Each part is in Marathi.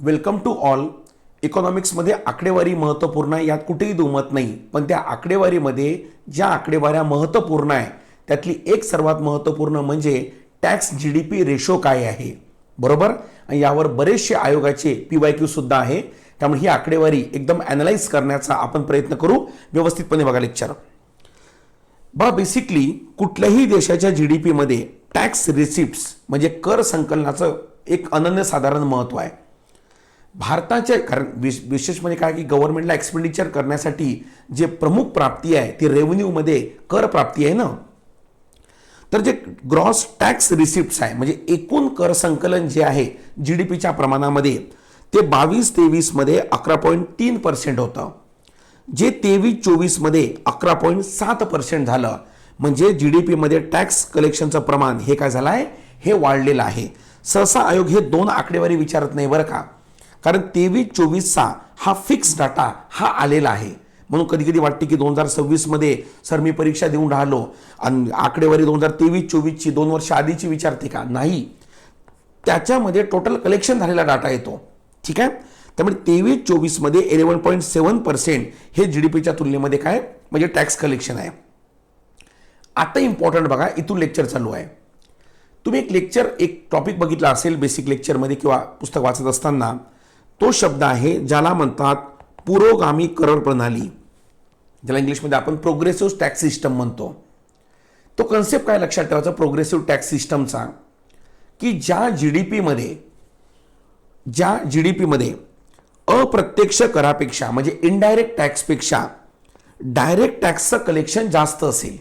Welcome to all. इकॉनॉमिक्समध्ये आकडेवारी महत्त्वपूर्ण आहे यात कुठेही दुमत नाही. पण त्या आकडेवारीमध्ये ज्या आकडेवाऱ्या महत्त्वपूर्ण आहे त्यातली एक सर्वात महत्त्वपूर्ण म्हणजे tax G D P ratio काय आहे. बरोबर? आणि यावर बरेचसे आयोगाचे पी वाय क्यू सुद्धा आहे. त्यामुळे ही आकडेवारी एकदम ॲनालाइज करण्याचा आपण प्रयत्न करू. व्यवस्थितपणे बघा लेक्चर बा बेसिकली कुठल्याही देशाच्या जी डी पीमध्ये टॅक्स रिसिप्ट्स म्हणजे कर संकलनाचं एक अनन्यसाधारण महत्त्व आहे. भारताच्या कारण विश विशेष म्हणजे काय की गव्हर्नमेंटला एक्सपेंडिचर करण्यासाठी जे प्रमुख प्राप्ती आहे ती रेव्हन्यूमध्ये कर प्राप्ती आहे ना? तर जे ग्रॉस टॅक्स रिसिप्ट्स आहे म्हणजे एकूण कर संकलन जे आहे जी डी पीच्या प्रमाणामध्ये ते बावीस तेवीसमध्ये अकरा पॉईंट तीन पर्सेंट होतं. जे तेवीस चोवीसमध्ये अकरा पॉईंट सात पर्सेंट झालं म्हणजे जी डी पीमध्ये टॅक्स कलेक्शनचं प्रमाण हे काय झालं आहे हे वाढलेलं आहे. सहसा आयोग हे दोन आकडेवारी विचारत नाही बरं का. कारण तेवीस चोवीसचा हा फिक्स डाटा हा आलेला आहे. म्हणून कधी कधी वाटते की दोन हजार सव्वीसमध्ये सर मी परीक्षा देऊन राहिलो आणि आकडेवारी दोन हजार तेवीस चोवीसची दोन वर्ष आधीची विचारते का? नाही. त्याच्यामध्ये टोटल कलेक्शन झालेला डाटा येतो. ठीक आहे? त्यामुळे तेवीस चोवीसमध्ये इलेवन पॉईंट सेवन पर्सेंट हे जी डी पीच्या तुलनेमध्ये काय? म्हणजे टॅक्स कलेक्शन आहे. आता इम्पॉर्टंट बघा इथून लेक्चर चालू आहे. तुम्ही एक लेक्चर एक टॉपिक बघितला असेल बेसिक लेक्चरमध्ये किंवा पुस्तक वाचत असताना तो शब्द आहे ज्याला म्हणतात पुरोगामी कर प्रणाली ज्याला इंग्लिशमध्ये आपण प्रोग्रेसिव्ह टॅक्स सिस्टम म्हणतो. तो कन्सेप्ट काय लक्षात ठेवायचा? प्रोग्रेसिव्ह टॅक्स सिस्टमचा की ज्या जी डी पीमध्ये ज्या जी डी पीमध्ये अप्रत्यक्ष करापेक्षा म्हणजे इनडायरेक्ट टॅक्सपेक्षा डायरेक्ट टॅक्सचं कलेक्शन जास्त असेल.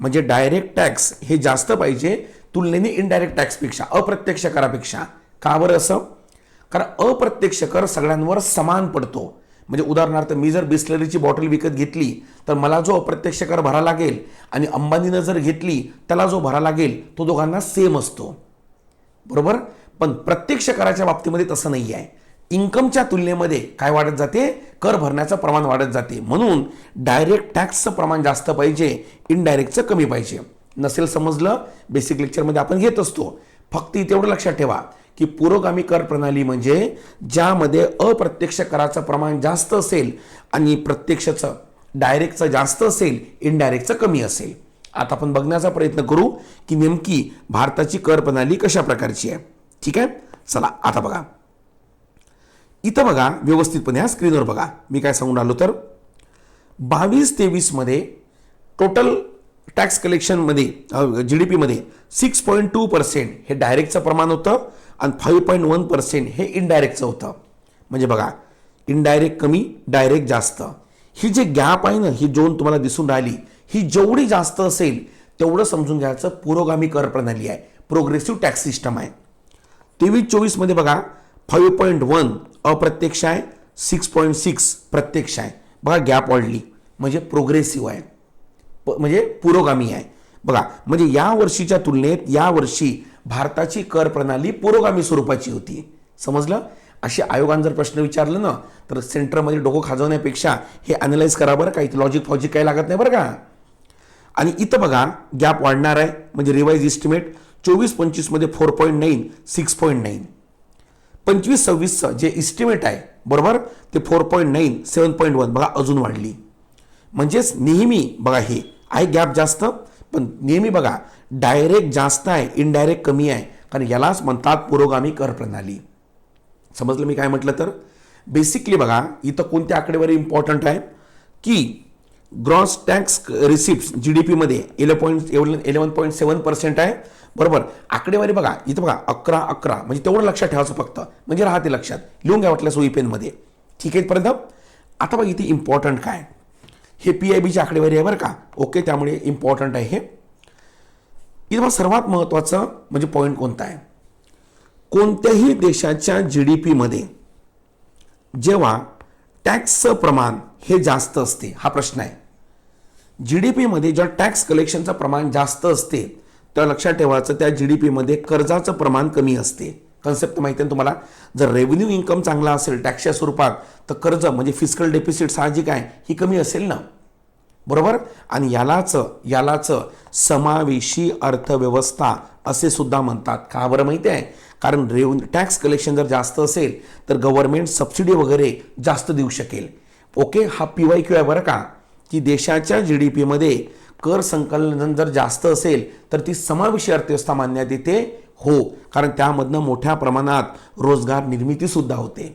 म्हणजे डायरेक्ट टॅक्स हे जास्त पाहिजे तुलनेने इनडायरेक्ट टॅक्सपेक्षा अप्रत्यक्ष करापेक्षा. का बरं असं? कारण अप्रत्यक्ष कर सगळ्यांवर समान पडतो. म्हणजे उदाहरणार्थ मी जर बिस्लरीची बॉटल विकत घेतली तर मला जो अप्रत्यक्ष कर भरा लागेल आणि अंबानीनं जर घेतली त्याला जो भरा लागेल तो दोघांना सेम असतो. बरोबर? पण प्रत्यक्ष कराच्या बाबतीमध्ये तसं नाही आहे. इन्कमच्या तुलनेमध्ये काय वाढत जाते? कर भरण्याचं प्रमाण वाढत जाते. म्हणून डायरेक्ट टॅक्सचं प्रमाण जास्त पाहिजे इनडायरेक्टचं कमी पाहिजे. नसेल समजलं? बेसिक लेक्चरमध्ये आपण घेत असतो. फक्त तेवढं लक्षात ठेवा की पुरोगामी कर प्रणाली म्हणजे ज्यामध्ये अप्रत्यक्ष कराचं प्रमाण जास्त असेल आणि प्रत्यक्षचं डायरेक्टचं जास्त असेल इनडायरेक्टचं कमी असेल. आता आपण बघण्याचा प्रयत्न करू की नेमकी भारताची कर प्रणाली कशा प्रकारची आहे. ठीक आहे? चला आता बघा. इथं बघा व्यवस्थितपणे ह्या स्क्रीनवर बघा. मी काय सांगून आलो तर बावीस तेवीसमध्ये टोटल टॅक्स कलेक्शनमध्ये जी डी पीमध्ये सिक्स पॉईंट टू पर्सेंट हे डायरेक्टचं प्रमाण होतं आणि फाईव्ह पॉईंट वन पर्सेंट हे इनडायरेक्टचं होतं. म्हणजे बघा इनडायरेक्ट कमी डायरेक्ट जास्त. ही जे गॅप आहे ना ही जोन तुम्हाला दिसून राहिली ही जेवढी जास्त असेल तेवढं समजून घ्यायचं पुरोगामी कर प्रणाली आहे. प्रोग्रेसिव्ह टॅक्स सिस्टम आहे. तेवीस चोवीसमध्ये बघा फाईव्ह पॉईंट वन अप्रत्यक्ष आहे सिक्स पॉईंट सिक्स प्रत्यक्ष आहे. बघा गॅप वाढली. म्हणजे प्रोग्रेसिव्ह आहे. म्हणजे पुरोगामी आहे. बघा म्हणजे या वर्षीच्या तुलनेत या वर्षी भारताची कर प्रणाली पुरोगामी स्वरूपाची होती. समजलं? असे आयोगानं जर प्रश्न विचारलं ना तर सेंटरमध्ये डोकं खाजवण्यापेक्षा हे अनालाइज करा बरं का इथं लॉजिक फॉजिक काही लागत नाही बरं का. आणि इथं बघा गॅप वाढणार आहे म्हणजे रिवाईज इस्टिमेट चोवीस पंचवीसमध्ये four point nine six point nine पंचवीस सव्वीसचं जे इस्टिमेट आहे बरोबर? ते four point nine seven point one बघा अजून वाढली. म्हणजेच नेहमी बघा हे आहे गॅप जास्त पण नेहमी बघा डायरेक्ट जास्त आहे इनडायरेक्ट कमी आहे. कारण यालाच म्हणतात पुरोगामी कर प्रणाली. समजलं मी काय म्हटलं तर? बेसिकली बघा इथं कोणत्या आकडेवारी इम्पॉर्टंट आहे की gross tax receipt G D पीमध्ये eleven point eleven point seven percent आहे. बरोबर? आकडेवारी बघा इथं बघा अकरा अकरा म्हणजे तेवढं लक्षात ठेवायचं फक्त. म्हणजे राहते लक्षात. लिहून घ्या वाटलं सोयी पेनमध्ये ठीक आहे पर्यंत आता बघा इथे इम्पॉर्टंट काय? हे पी आय बीची आकडेवारी आहे बरं का. ओके त्यामुळे इम्पॉर्टंट आहे हे. इथं सर्वात महत्त्वाचं म्हणजे पॉईंट कोणता आहे? कोणत्याही देशाच्या जी डी पीमध्ये जेव्हा टॅक्सचं प्रमाण हे जास्त असते हा प्रश्न आहे. जी डी पीमध्ये जेव्हा टॅक्स कलेक्शनचं प्रमाण जास्त असते तेव्हा लक्षात ठेवायचं त्या जी डी पीमध्ये कर्जाचं प्रमाण कमी असते. कन्सेप्ट माहिती आहे ना तुम्हाला? जर रेव्हेन्यू इन्कम चांगला असेल टॅक्सच्या स्वरूपात तर कर्ज म्हणजे फिजिकल डेफिसिट साहजिक आहे ही कमी असेल ना? बरोबर? आणि यालाच यालाच समावेशी अर्थव्यवस्था असे सुद्धा म्हणतात. का बरं माहिती आहे? कारण रेव्ह टॅक्स कलेक्शन जर जास्त असेल तर गव्हर्नमेंट सबसिडी वगैरे जास्त देऊ शकेल. ओके हा पी वाय क्यू आहे बरं का? की देशाच्या जी डी पीमध्ये कर संकलन जर जास्त असेल तर ती समावेशी अर्थव्यवस्था मानण्यात येते. हो कारण त्यामधनं मोठ्या प्रमाणात रोजगार निर्मितीसुद्धा होते.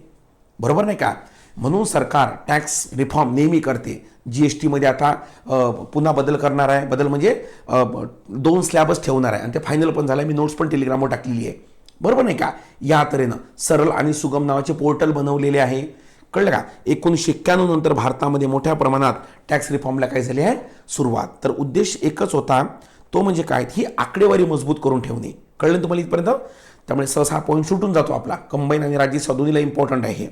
बरोबर नाही का? म्हणून सरकार टॅक्स रिफॉर्म नेहमी करते. जी एस टीमध्ये आता पुन्हा बदल करणार आहे. बदल म्हणजे दोन स्लॅबच ठेवणार आहे. आणि ते फायनल पण झालं मी नोट्स पण टेलिग्रामवर टाकलेली आहे. बरोबर नाही का? या तऱ्हेनं सरळ आणि सुगम नावाचे पोर्टल बनवलेले आहे. कळलं का? एकोणीसशे एक्क्याण्णव नंतर भारतामध्ये मोठ्या प्रमाणात टॅक्स रिफॉर्मला काय झाली आहे? सुरुवात. तर उद्देश एकच होता तो म्हणजे काय? ही आकडेवारी मजबूत करून ठेवणे. कळलं ना तुम्हाला इथपर्यंत? त्यामुळे सहसा हा पॉईंट सुटून जातो आपला. कंबाईन आणि राज्य दोन्हीला इम्पॉर्टंट आहे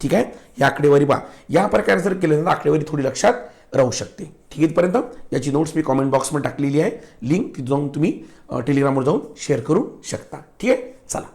ठीक आहे? ही आकडेवारी पहा. या प्रकारे जर केलं तर आकडेवारी थोडी लक्षात राहू शकते. ठीक इथपर्यंत? याची नोट्स मी कॉमेंट बॉक्समध्ये टाकलेली आहे. लिंक तिथं जाऊन तुम्ही टेलिग्रामवर जाऊन शेअर करू शकता. ठीक आहे? चला.